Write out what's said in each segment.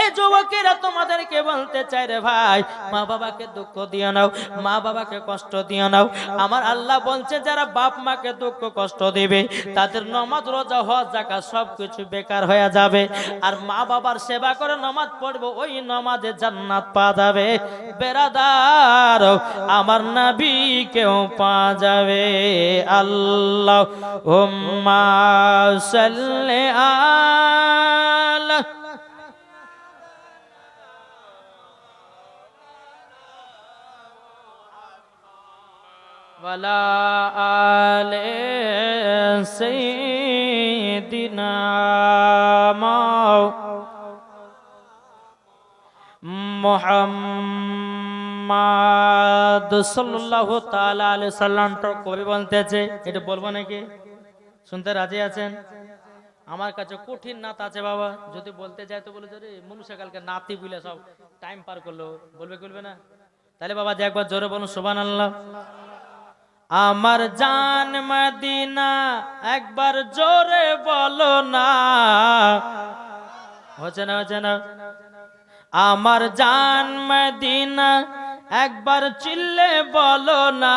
এই যুবকেরা তোমাদেরকে বলতে চাই রে ভাই, মা বাবাকে দুঃখ দিও নাও, মা বাবাকে কষ্ট দিও নাও। আমার আল্লাহ বলছে, যারা বাপ মাকে দুঃখ কষ্ট দিবে, তাদের নমাজ, রোজা, হজ জাকাত সবকিছু বেকার হয়ে যাবে। আর মা বাবার সেবা করে নমাজ পড়ব, ওই নমাজে জান্নাত পাওয়া যাবে। বেরাদার, আমার নাবি কেউ পাওয়া যাবে। আল্লাহ হুম্মা সাল্লি আলা ولا آل سيدنا মোহাম্মদ সাল্লাল্লাহু তাআলা আলাইহি সাল্লাম তো কবি বলতেছে এটা বলবো নাকি শুনতে রাজি আছেন আমার কাছে কঠিন নাত আছে বাবা যদি বলতে যায় তো বলে যে রে মনুষ্য কালকে নাতি বুলে সব টাইম পার করলো বলবে বলবে না তাহলে বাবা যে একবার জোরে বলুন সুবহানাল্লাহ আমার জান মদিনা, একবার জোরে বলো না। হচ্ছে না হচ্ছে না আমার জান মদিনা, একবার চিল্লে বলো না।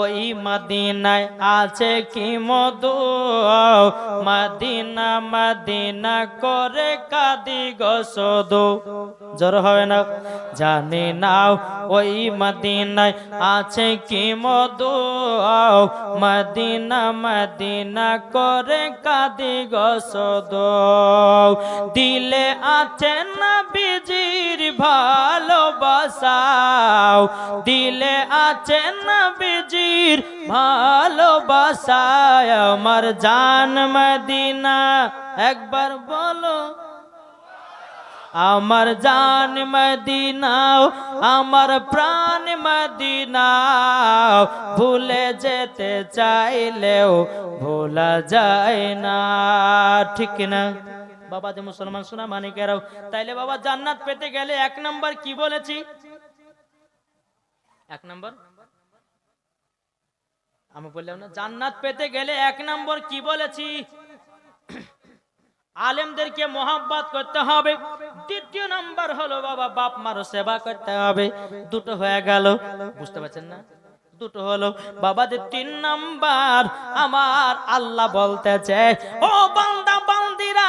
ওই মদিনায় আছে কি মধু? মদিনা মদিনা করে কাদি গসদু জোর হবে না? জানি না ওই মদিনায় আছে কি মধু? মদিনা মদিনা করে কাদি গসদ দিলে আছে না বিজির ভালোবাসাও। দিলে আছে না বিজির ভালোবাসায় আমার জান মদিনা। একবার বলো, আমার জান মদিনাও আমার প্রাণ মদিনাও ভুলে যেতে চাইলেও ভোলা যায় না। ঠিক না বাবা যে মুসলমান, শোনা মানে কেরাও তাইলে বাবা জান্নাত পেতে গেলে এক নম্বর কি বলেছি? এক নাম্বার? আমি বললাম না, জান্নাত পেতে গেলে এক নম্বর কি বলেছি? আলেমদেরকে মোহাব্বত করতে হবে। দ্বিতীয় নাম্বার হলো, বাবা, বাপ মারও সেবা করতে হবে। দুটো হয়ে গেল। বুঝতে পারছেন না? দুটো হলো, বাবাদের তিন নাম্বার, আমার আল্লাহ বলতেছে ও বান্দা, বান্দিরা,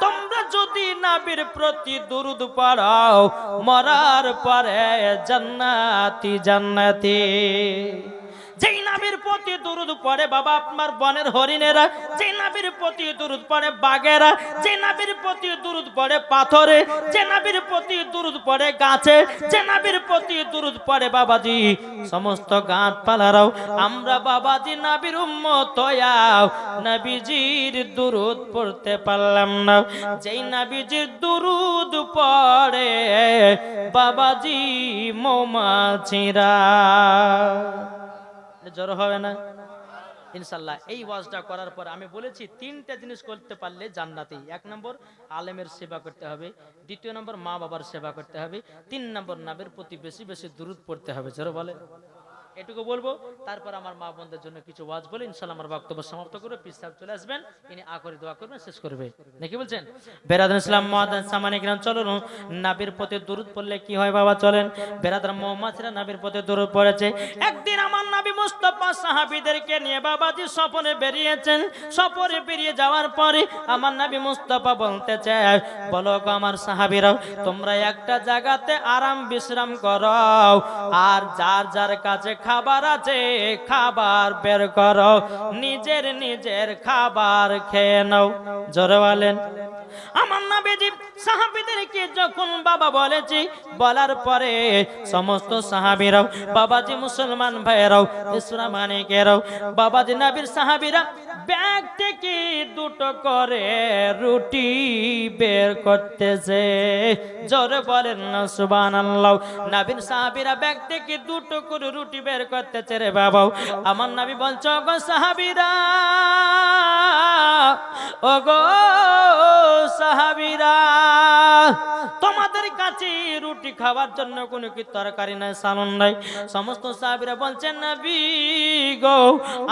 তোমরা যদি নাবির প্রতি দুরুদ পড়াও, মরার পরে জান্নাতি জান্নাতি। যেই নাবির প্রতি দুরুদ পড়ে, বাবা আপনার বনের হরিণেরা। যে প্রতি দুরুদ পড়ে, বাঘেরা। যে নাবির প্রতি দুরুদ পড়ে, পাথরে। যে নাবির প্রতি দুরুদ পড়ে, গাছে। যে নাবির প্রতি দুরুদ পড়ে, বাবাজি, সমস্ত গাছ পালারাও আমরা বাবাজি, নাবির উম্মত নবীজির দুরুদ পড়তে পারলাম না। যেই নাবিজির দুরুদ পড়ে, বাবাজি, মৌমাছিরা। জড়ো হবে না। ইনশাল্লাহ এই ওয়াজটা করার পর আমি বলেছি, তিনটা জিনিস করতে পারলে জান্নাতি। এক নম্বর, আলেমের সেবা করতে হবে। দ্বিতীয় নম্বর মা বাবার সেবা করতে হবে। তিন নম্বর, নাবের প্রতি বেশি বেশি দূরত পড়তে হবে। জোর বলে এটুকু বলব। তারপর আমার মা বোনদের জন্য কিছু ওয়াজ বলে ইনশাল্লাহ আমার বক্তব্য সমাপ্ত করে পিস সাহেব চলে আসবেন। ইনি আ দোয়া করবেন, শেষ করবে। নাকি বলছেন? বেরাদান ইসলাম, মহাদান সামানিক নাম চলুন। নাবির প্রতি দূরত পড়লে কি হয় বাবা, চলেন। বেরাদার মোহাম্মদরা নাবির প্রতি দূরত পড়েছে। একদিন আমার নাবি মুস্তফা সাহাবিদেরকে নিয়ে বাবাজি সফরে বেরিয়েছেন। সফরে বেরিয়ে যাওয়ার পরে আমার নাবি মুস্তফা বলতে চায় বলো আমার সাহাবিরাও, তোমরা একটা জায়গাতে আরাম বিশ্রাম করো। আর যার যার কাছে খাবার আছে, খাবার বের করো। নিজের নিজের খাবার খেয়ে নাও। জোরে বলেন। আমার নাবিজি সাহাবিদেরকে যখন বাবা বলেছি, বলার পরে সমস্ত সাহাবিরাও, বাবাজি মুসলমান ভাইয়েরাও মানিকেরাও বাবাজি নাবির সাহাবিরা ব্যাগ থেকে দুটো করে রুটি বের করতেছে। জোরে বলেন না সুবান আল্লাহ নাবির সাহাবিরা ব্যাগ থেকে দুটো করে রুটি বের করতেছে রে বাবা। আমার নাবি বলছো গো সাহাবিরা ও গো সাহাবিরা, তোমাদের কাছে রুটি খাওয়ার জন্য কোনো কি তরকারি নাই, সালন নাই? সমস্ত সাহাবিরা বলছেন, নবী গো,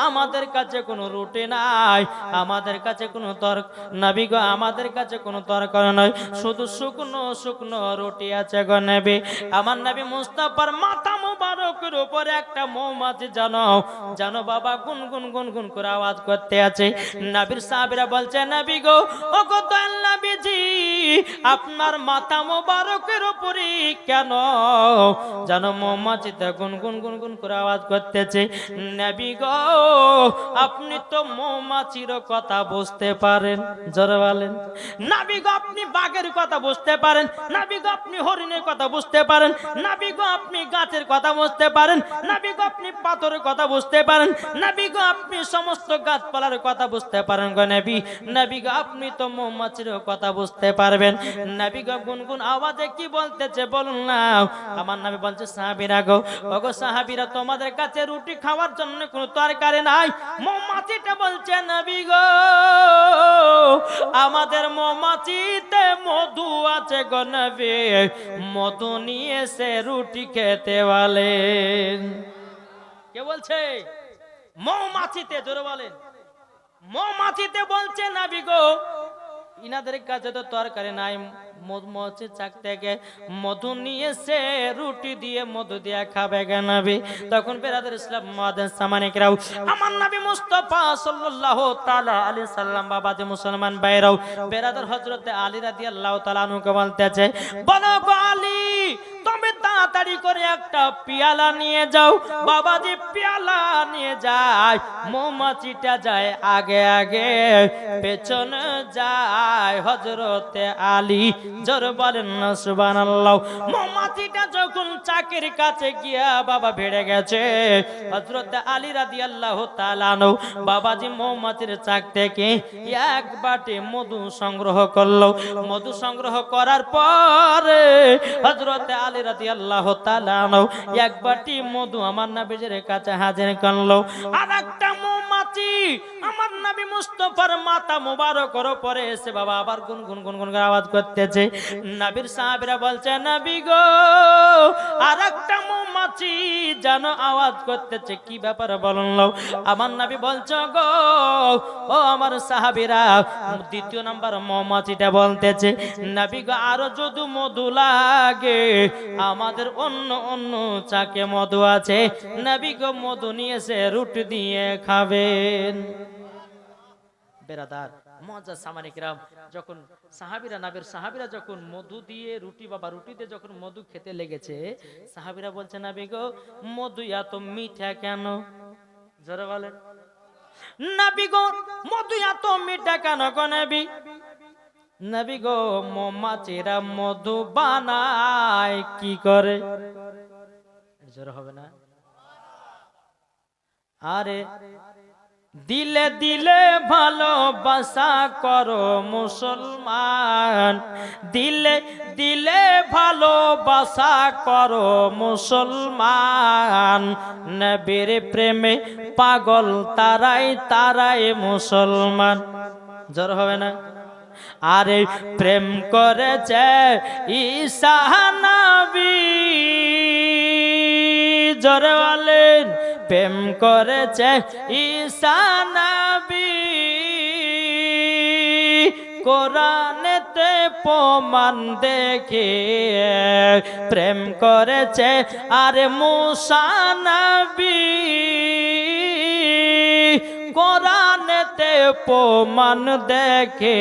আমাদের কাছে কোনো রুটি নাই। আমাদের কাছে কোনো তর, নবী গো, আমাদের কাছে কোনো তর্ক নাই। শুধু শুকনো শুকনো রুটি আছে গো নবী। আমার নবী মুস্তাফার মাথা মুবারকের উপরে একটা মৌমাছি, জানো? জানো বাবা গুন গুন গুন গুন করে আওয়াজ করতে আছে। নবীর সাহাবিরা বলছে, নবী গো ও গো নবীজি, আপনার মাথা মোবারকের উপরে কেন? জানো মৌমাছিতে গুন গুন করে আওয়াজ করতেছে। নবী গো, আপনি তো মৌমাছির কথা বুঝতে পারেন। জোরে বলেন। নাবি আপনি বাঘের কথা বুঝতে পারেন। নাবি গো, আপনি হরিণের কথা বুঝতে পারেন। নাবি গো, আপনি গাছের কথা বুঝতে পারেন। নাবি গো, আপনি পাথরের কথা বুঝতে পারেন। নাবি গো, আপনি সমস্ত গাছপালার কথা বুঝতে পারেন গো নবী। নবী আপনি তো মৌমাছির কথা বুঝতে পারবেন। নবী গো, গুনগুন আওয়াজে কি বলতেছে বলুন না। আমার নামে বলছে সাহাবিরা গো। ওগো সাহাবিরা, তোমাদের কাছে রুটি খাওয়ার জন্য কোনো তরকারি নাই। মৌমাছিটা বলছে নবী গো। আমাদের মৌমাছিতে মধু আছে গো নবী। মধু নিয়ে সে রুটি খেতে বলেন কে বলছে? মৌমাছিতে, জোরে বলেন। মৌমাছিতে বলছে নাবি গো। ইনাদের কাছে তো তরকারি নাই। মৌমাছি চাক থেকে মধু নিয়েছে রুটি দিয়ে মধু দিয়ে খাবে নাবি। তখন বেরাদের ইসলাম মাদের সামানিকরাও, আমার নাবি মুস্তফা সাল্লাল্লাহু তাআলা আলাইহি সাল্লাম, বাবা যে মুসলমান বাইরাও বেরাদের হযরতে আলী রাদিয়াল্লাহু তাআলা আনহুকে বলতেছে, বলো আলী, তুমি তাড়াতাড়ি করে একটা পিয়ালা নিয়ে যাও। বাবাজি পিয়ালা নিয়ে যায়, মৌমাছিটা যায় আগে আগে, পেছনে যায় হজরতে আলী। জোর বলেন না, সুবহানাল্লাহ। মৌমাছিটা যখন চাকের কাছে গিয়া বাবা ভেড়ে গেছে হজরতে আলী রাদিয়াল্লাহু তাআলা আনহু, বাবাজি মৌমাছির চাক থেকে এক বাটি মধু সংগ্রহ করল। মধু সংগ্রহ করার পরে হজরতে আলী রাজি আল্লাহ একবারটি মধু আমার নবীজির কাছে হাজির করল। আর একটা মৌমাছি আমার নবী মুস্তাফার মাথা মোবারকর পরে এসে বাবা আবার গুন গুন গুন গুন আওয়াজ করতেছে। নবীর সাহাবীরা বলছে, নবী গো আর একটা মৌমাছি যেন আওয়াজ করতেছে। কি ব্যাপার বলুন আমার নবী বলছো, গো, ও আমার সাহাবীরা, দ্বিতীয় নাম্বার মৌমাছিটা বলতেছে, নবী গো, আরও যদি মধু লাগে, আমাদের অন্য অন্য চাকে মধু আছে। নবী গো, মধু নিয়েছে রুটি দিয়ে খাবেন। বেরাদার। মজা সামানিকরাম যখন সাহাবিরা, নাবের সাহাবিরা যখন মধু দিয়ে রুটি বাবা রুটিতে যখন মধু খেতে লেগেছে, সাহাবিরা বলছে, নাবি গো, মধু এত মিঠা কেন? জোরে বলেন। নাবি গো, মধু এত মিঠা কেন নাবি? গো মধু বানায় কি করে? হবে না? আরে দিলে দিলে ভালোবাসা করো মুসলমান। দিলে দিলে ভালোবাসা করো মুসলমান। নবীর প্রেমে পাগল তারাই তারাই মুসলমান। জোর হবে না? আরে প্রেম করেছে ঈশা নবী। জোরে বলেন প্রেম করেছে ঈশা নবী। কোরআনেতে প্রমাণ দেখি প্রেম করেছে আর মুসা নবী। কোরআনেতে প্রমাণ দেখে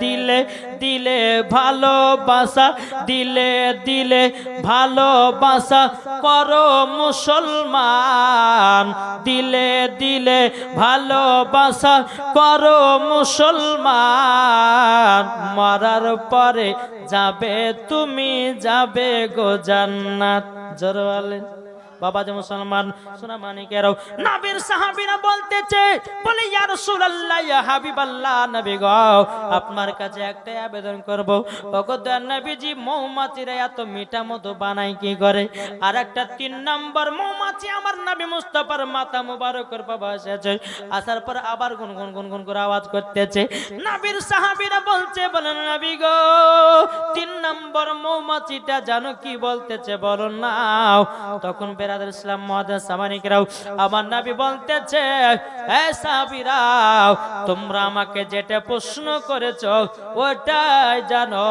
দিলে দিলে ভালোবাসা, দিলে দিলে ভালোবাসা করো মুসলমান, দিলে দিলে ভালোবাসা করো মুসলমান। মরার পরে যাবে, তুমি যাবে গো জান্নাত। জোর বাবা যে মুসলমান, সোনা মানিকেরাও নবীর সাহাবীরা বলতেছে, বলে, ইয়া রাসূলুল্লাহ, ইয়া হাবিবাল্লাহ, নবী গো, আপনার কাছে একটা আবেদন করব। ওগো দয়ার নবীজি, মৌমাছিরা এত মিঠা মধু বানায় কি করে? আর একটা তিন নম্বর মৌমাছি আমার নবী মুস্তাফার মাথা মুবারকের বাবা এসেছে। আসার পর আবার গুনগুন গুনগুন করে আওয়াজ করতেছে। নবীর সাহাবীরা বলছে বলেন নবী গো, তিন নম্বর মৌমাছিটা জানো কি বলতেছে? বলো নাও। তখন আমার নবী বলতেছে সাহাবীরাও তোমরা আমাকে যেটা প্রশ্ন করেছ, ওটাই জানো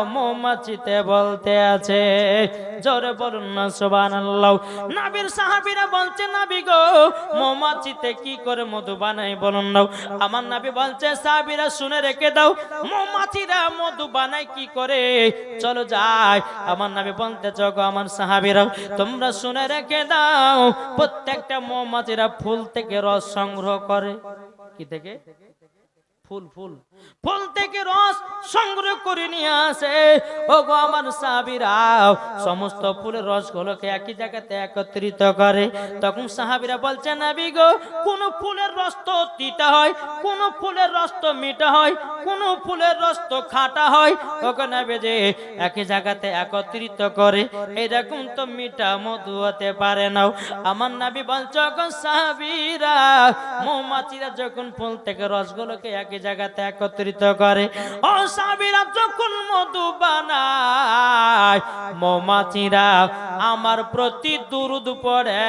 গো কি করে মধু বানাই বলুন নাও আমার নবী বলছে, সাহাবীরা, শুনে রেখে দাও, মৌমাছিরা মধু বানায় কি করে? চলো যাই। আমার নবী বলতে গো আমার সাহাবীরা তোমরা শুনে রেখে দাও প্রত্যেকটা মৌমাছিরা ফুল থেকে রস সংগ্রহ করে। কি থেকে? ফুল ফুল। ফুল থেকে রস সংগ্রহ করে নিয়ে আসে। ও গো আমার সাহাবিরাও সমস্ত ফুলের রসগুলোকে একই জায়গাতে একত্রিত করে। তখন সাহাবিরা বলছে, নাবি গো, কোন ফুলের রস তো তিতা হয়, কোন ফুলের রস তো মিঠা হয়, কোন ফুলের রস তো খাটা হয়? ওকে নেবে যে একই জায়গাতে একত্রিত করে। এরকম তো মিঠা মধু হতে পারে না। আমার নাবি বলছে সাহাবিরা, মৌমাছিরা যখন ফুল থেকে রসগুলোকে একই জায়গাতে একত্রিত করে। ও সাবিরা যখন মধু বানায়, মৌমাছিরা আমার প্রতি দুরুদ পড়ে,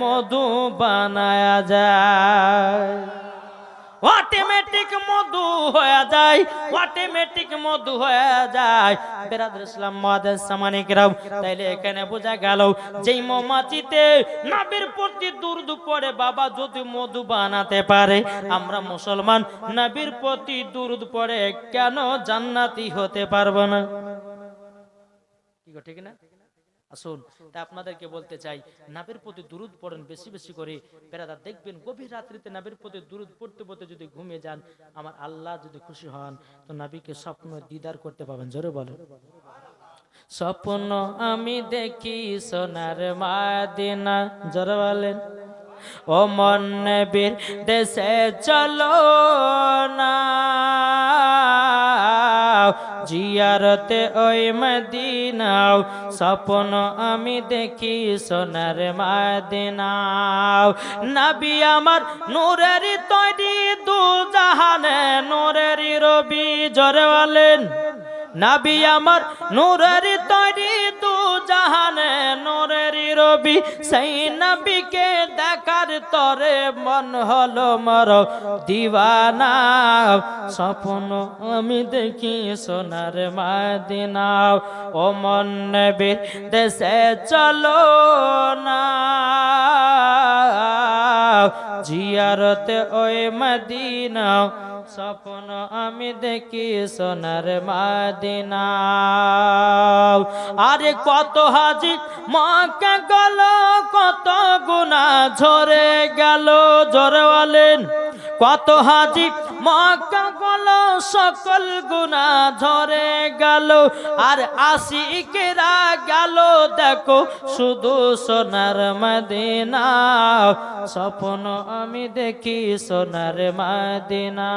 মধু বানায় যায়। অটোমেটিক মধু হয়ে যায়, অটোমেটিক মধু হয়ে যায়। ইসলাম মহাদেশ সামানিকরাও তাইলে এখানে বোঝা গেল নাবির প্রতি দুর্দ পড়ে, বাবা যদি মধু বানাতে পারে, আমরা মুসলমান নাবির প্রতি দুরুদ পড়ে কেন জান্নাতি হতে পারব না? ঠিক না? আসুন। তা আপনাদেরকে বলতে চাই নাবের প্রতি দুরুদ পড়েন বেশি বেশি করে। বেড়াদার দেখবেন গভীর রাত্রিতে নাবের প্রতি দুরুদ পড়তে পড়তে যদি ঘুমিয়ে যান, আমার আল্লাহ যদি খুশি হন, তো নাবিকে স্বপ্ন দিদার করতে পাবেন। জোরে বলেন। স্বপ্ন আমি দেখি সোনার মাদিনা। জোরে বলেন। ও মন বীর দেশে চলো না। জিয়ারতে ওই মদিনাও, স্বপ্ন আমি দেখি সোনার মদিনাও। নবী আমার নূরের তৈরি দু জাহানে নূরের রবি জরে বলেন নাবি আমার নূরের তৈরি দু জাহানে রবি, সেই নবীকে দেখার তরে মন হলো মর। দিওয়ানা, স্বপ্ন আমি দেখি সোনার মাদিনাও ও মন নবীর দেশে চলো না। জিয়ারতে ওই মদিনা। স্বপ্ন আমি দেখি সোনার মদিনা। আরে কত হাজি মাকে গেল, কত গুণা ঝরে গেল ঝরে বলেন কত হাজি, মক্কা গেল, সকল গুণা ঝরে গেল। আর আসি আশিকেরা গেল, দেখো, শুধু সোনার মদিনা। স্বপ্ন আমি দেখি সোনার মদিনা।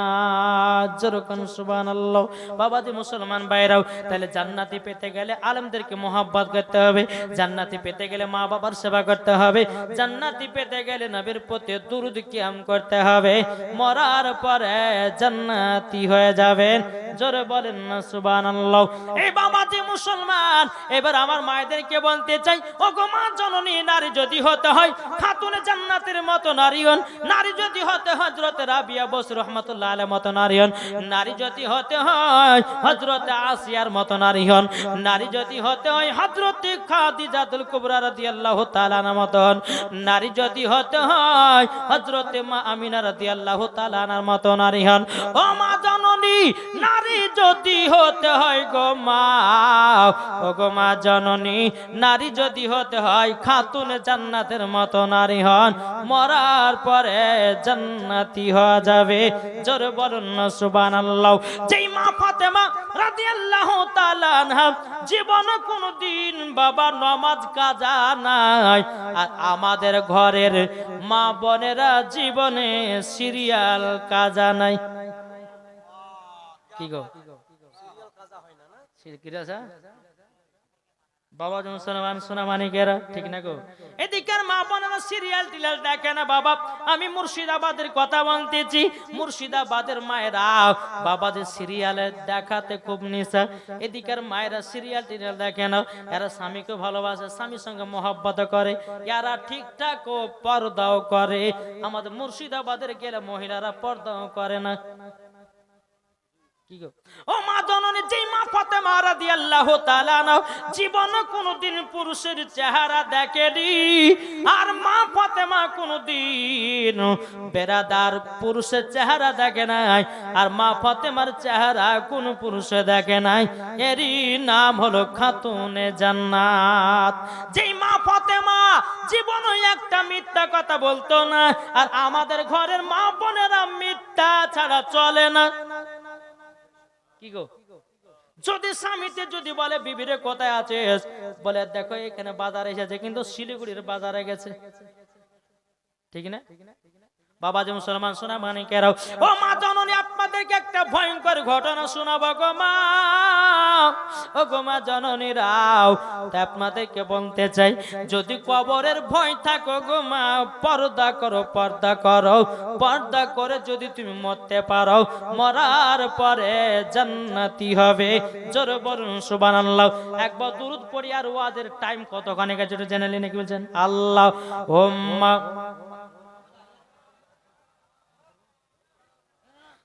যেরকম সুবান আল্লাহ বাবাজি মুসলমান বাইরাও তাহলে জান্নাতি পেতে গেলে আলমদেরকে মোহাব্বত করতে হবে। জান্নাতি পেতে গেলে মা বাবার সেবা করতে হবে। জান্নাতি পেতে গেলে নবীর প্রতি দুরুদ কিয়াম করতে হবে। মরার পরে জান্নাতি হয়ে যাবেন। জোরে বলেন না, সুবহানাল্লাহ। এই বাবাজি মুসলমান, এবার আমার মায়েদেরকে বলতে চাই? ও গো মা, জননী, নারী যদি হতে হয়, খাতুনে জান্নাতের মতো নারী হন, নারী যদি হতে হযরত রাবিয়া বস রহমাতুল্লাহ আলাইহির মতো নারী হন, নারী যদি হতে হয়, হযরত আসিয়ার মতো নারী হন, নারী যদি হতে হয়, হযরত খাদিজাতুল কুবরা রাদিয়াল্লাহু তাআলা মতো হন, নারী যদি হতে হয়, হযরত মা আমিনা রাদিয়াল্লাহু তাআলা আনহার মতো নারী হন। ও মা জননী, নারী যদি হতে হয় গো মা, ও গো মা জননী, নারী যদি হতে হয় খাতুন জান্নাতের মতো নারী হন, মরার পরে জান্নাতি হওয়া যাবে। জোরে বলুন না, সুবহানাল্লাহ। যেই মা ফাতেমা রাদিয়াল্লাহু তাআলা জীবনে কোনোদিন বাবা নমাজ কাজা নাই। আর আমাদের ঘরের মা বোনেরা জীবনে সিরিয়াল কাজা নাই। কি গো? বাবা সোনামান সোনামানিকেরা ঠিক না গো? এদিকের মা বোনেরা সিরিয়াল টিলাল দেখে না বাবা। আমি মুর্শিদাবাদের কথা বলতেছি। মুর্শিদাবাদের মায়েরা বাবাদের সিরিয়ালে দেখাতে খুব নিশা এদিকের মায়েরা সিরিয়াল টিরিয়াল দেখে না এরা স্বামীকে ভালোবাসে স্বামীর সঙ্গে মহব্বত করে। এরা ঠিকঠাক ও পর্দাও করে। আমাদের মুর্শিদাবাদের গেলে মহিলারা পর্দাও করে না? ও যেই মা ফাতেমা পুরুষের চেহারা দেখে নাই, আর মা চেহারা কোন পুরুষে দেখে নাই। এরই নাম হলো খাতুনে জান্নাত। যেই মা ফাতেমা জীবনে একটা মিথ্যা কথা বলতো না, আর আমাদের ঘরের মা বোনেরা মিথ্যা ছাড়া চলে না। যদি স্বামীতে যদি বলে, বিবিরে কোথায় আছে বলে, দেখো, এখানে বাজার এসেছে, কিন্তু শিলিগুড়ির বাজারে গেছে। ঠিক না? বাবা যে মুসলমান শোনা মানে কেরাও ও মা জননী, আপনাদেরকে একটা ভয়ঙ্কর ঘটনা শোনাবো গো মা। ও গো মা জননী, রাও আপনাদেরকে বলতে চাই, যদি কবরের ভয় থাকো গো মা, পর্দা করো পর্দা করো, পর্দা করে যদি তুমি মরতে পারো, মরার পরে জান্নাতি হবে। জোর বলুন, সুবহানাল্লাহ। একবার দুরুদ পড়ি আর ওয়াজের টাইম কতখানি গেছে জেনে নিন, কি বলছেন? আল্লাহ ওম্মা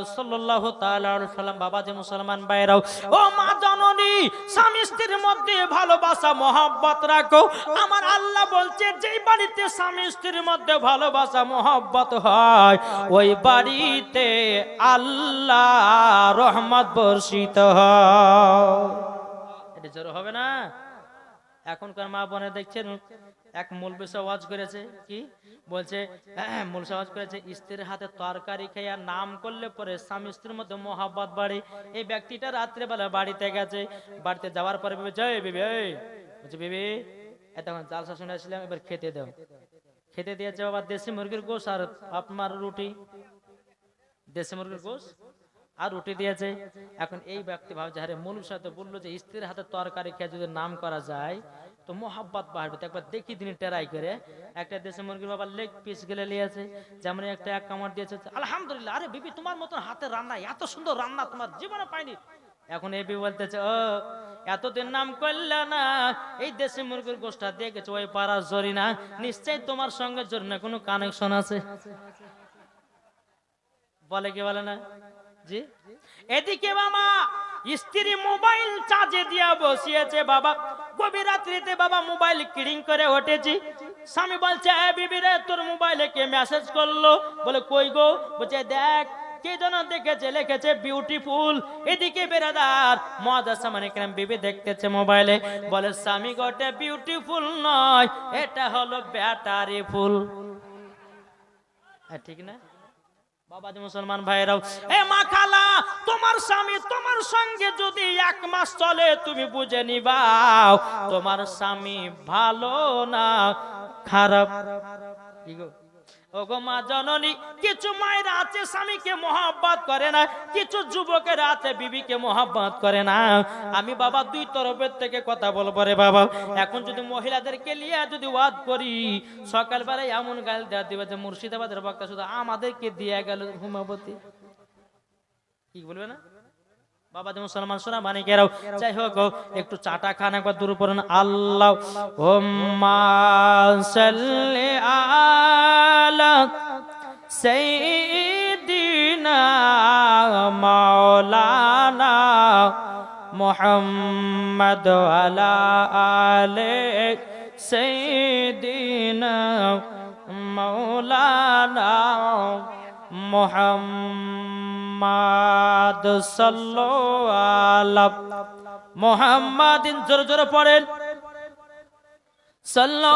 আলাইহি সাল্লাম বাবা যে মুসলমান ভাইরাও, ও মা জননী, স্বামী স্ত্রীর মধ্যে ভালোবাসা, মহব্বত রাখো। আমার আল্লাহ বলছে, যেই বাড়িতে স্বামী স্ত্রীর মধ্যে ভালোবাসা, মহব্বত হয়, ওই বাড়িতে আল্লাহ রহমত বর্ষিত হয়। এটা জোর হবে না? এখনকার মা বোনে দেখছেন এক মূলবেশা ওয়াজ করেছে, কি? বলছে মূলসা ওয়াজ করেছে, স্ত্রীর হাতে তরকারি খেয়ে নাম করলে পরে স্বামী স্ত্রীর মধ্যে মহাব্বত বাড়ে। এই ব্যক্তিটা রাত্রেবেলা বাড়িতে গেছে, বাড়িতে যাওয়ার পরে ভেবে জয় বিবি বলছে, বিবি এতক্ষণ জালসা শুনে আসলাম, এবার খেতে দাও। খেতে দিয়েছে বাবা দেশি মুরগির গোস আর আপনার রুটি। দেশি মুরগির গোস আর রুটি দিয়েছে। এখন এই ব্যক্তি ভাবছে, আরে মূল সাথে বলল যে, স্ত্রীর হাতে তরকারি খেয়ে যদি নাম করা যায় তো মোহাব্বত বাড়বে। তো একবার দেখি তিনি টেরাই করে। একটা দেশে মুরগির বাবা লেগ পিস গেলে নিয়েছে যেমন একটা এক কামড় দিয়েছে। আলহামদুলিল্লাহ, আরে বিবি, তোমার মতন হাতে রান্না, এত সুন্দর রান্না তোমার জীবনে পাইনি। এখন এবি বলতেছে, ও, এতদিন নাম করলে না, এই দেশি মুরগির গোষ্ঠা দিয়ে গেছে ওই পাড়ার জরি না নিশ্চয় তোমার সঙ্গে জরি না কোনো কানেকশন আছে? বলে কি বলে না? জি? এদিকে বাবা, স্ত্রী মোবাইল চার্জে দিয়া বসিয়েছে বাবা। গভীর রাত্রিতে বাবা মোবাইল কিরিং করে উঠেছি স্বামী বলছে, এ বিবি রে, তোর মোবাইলে কে মেসেজ করল? বলে, কই গো? বলছে, দেখ, কে যেন দেখেছে, লিখেছে বিউটিফুল এদিকে বেরাদার মজা সামান এখানে বিবি দেখতেছে মোবাইলে। বলে, স্বামী গোটে বিউটিফুল নয়, এটা হলো ব্যাটারি ফুল। হ্যাঁ ঠিক না? বাবা যে মুসলমান ভাইরাও, এ মা খালা, তোমার স্বামী তোমার সঙ্গে যদি এক মাস চলে, তুমি বুঝে নিবাও, তোমার স্বামী ভালো না, খারাপ। ওগো মা জননী, কিছু মায়ের আছে, স্বামীকে মহাব্বত করে না, কিছু যুবকের আছে, বিবিকে মহাব্বত করে না। আমি বাবা দুই তরফের থেকে কথা বলব রে বাবা। এখন যদি মহিলাদেরকে নিয়ে যদি ওয়াদ করি, সকালবেলায় এমন গাল দেওয়া দিবে যে মুর্শিদাবাদের বক্তা শুধু আমাদেরকে দিয়ে গেল হুমাবতী কি বলবে না? বাবা যেমন মুসলমান সোনা মানে কেরাও যাই হোক একটু চাটা খান, একবার দূর পড়েন। আল্লাহ আলা সাইয়্যিদিনা মাওলানা মুহাম্মদ আলা আলে সাইয়্যিদিনা মাওলানা মুহাম্মদ মোহাম্মদ মোহাম্মদিন জোরে জোরে পড়েন। সাল্লো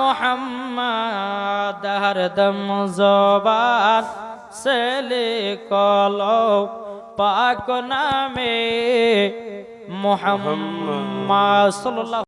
মোহাম্মদ হরদম জবান সেলে কলো পাক নামে মোহাম্মদ সাল্লাল্লাহু